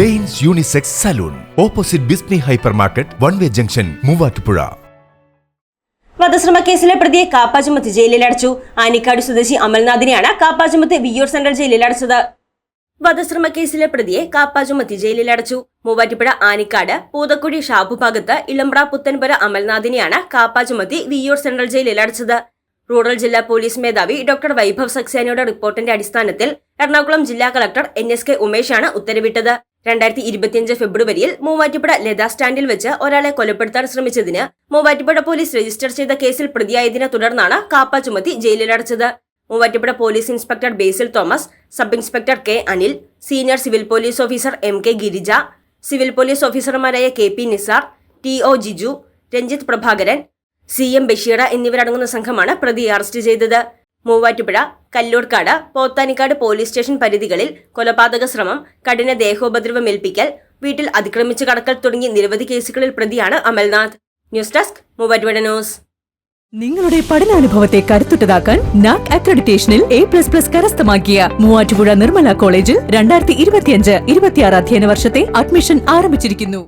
Danes unisex salon. Opposite Bismi hyper market one way junction Muvattupuzha. വധശ്രമ കേസിലെ പ്രതിയെ കാപ്പാചുമത്ത് ജയിലിലടച്ചു ആനിക്കാട് സ്വദേശി അമൽനാഥിനെയാണ് കാപ്പാചുമത്ത് Viyyur central ജയിലിലടച്ചത് വധശ്രമ കേസിലെ പ്രതിയെ കാപ്പാചുമത്തി ജയിലിലടച്ചു മൂവാറ്റുപുഴ ആനിക്കാട് പൂതക്കുഴി ഷാപ്പു ഭാഗത്ത് ഇളമ്പ്ര പുത്തൻപുര അമൽനാഥിനെയാണ് കാപ്പാചുമത്തി വിയൂർ സെൻട്രൽ ജയിലിലടച്ചത് റൂറൽ ജില്ലാ പോലീസ് മേധാവി ഡോക്ടർ വൈഭവ് സക്സേനയുടെ റിപ്പോർട്ടിന്റെ അടിസ്ഥാനത്തിൽ എറണാകുളം ജില്ലാ കളക്ടർ എൻ. എസ്. കെ. ഉമേഷാണ് ഉത്തരവിട്ടത്. രണ്ടായിരത്തി ഇരുപത്തിയഞ്ച് ഫെബ്രുവരിയിൽ മൂവാറ്റുപുഴ ലതാ സ്റ്റാൻഡിൽ വെച്ച് ഒരാളെ കൊലപ്പെടുത്താൻ ശ്രമിച്ചതിന് മൂവാറ്റുപുഴ പോലീസ് രജിസ്റ്റർ ചെയ്ത കേസിൽ പ്രതിയായതിനെ തുടർന്നാണ് കാപ്പ ചുമത്തി ജയിലിലടച്ചത്. Muvattupuzha police inspector Basil Thomas sub inspector K Anil senior civil police officer M K Girija civil police ഓഫീസർമാരായ K P Nisar T O Jiju Ranjith Prabhakaran C M Bashira എന്നിവരടങ്ങുന്ന സംഘമാണ് പ്രതിയെ arrest ചെയ്തത്. Muvattupuzha Kallurkad Pothanikkad police station പരിധികളിൽ കൊലപാതക ശ്രമം കഠിന ദേഹോപദ്രവം ഏൽപ്പിക്കൽ വീട്ടിൽ അതിക്രമിച്ചു കടക്കൽ തുടങ്ങി നിരവധി കേസുകളിൽ പ്രതിയാണ് Amalnath. News desk Muvattupuzha news. നിങ്ങളുടെ പഠനാനുഭവത്തെ കരുത്തുറ്റതാക്കാൻ നാക് അക്രഡിറ്റേഷനിൽ എ പ്ലസ് പ്ലസ് കരസ്ഥമാക്കിയ മൂവാറ്റുപുഴ നിർമ്മല കോളേജിൽ രണ്ടായിരത്തി ഇരുപത്തിയഞ്ച് ഇരുപത്തിയാറ് അധ്യയന വർഷത്തെ അഡ്മിഷൻ ആരംഭിച്ചിരിക്കുന്നു.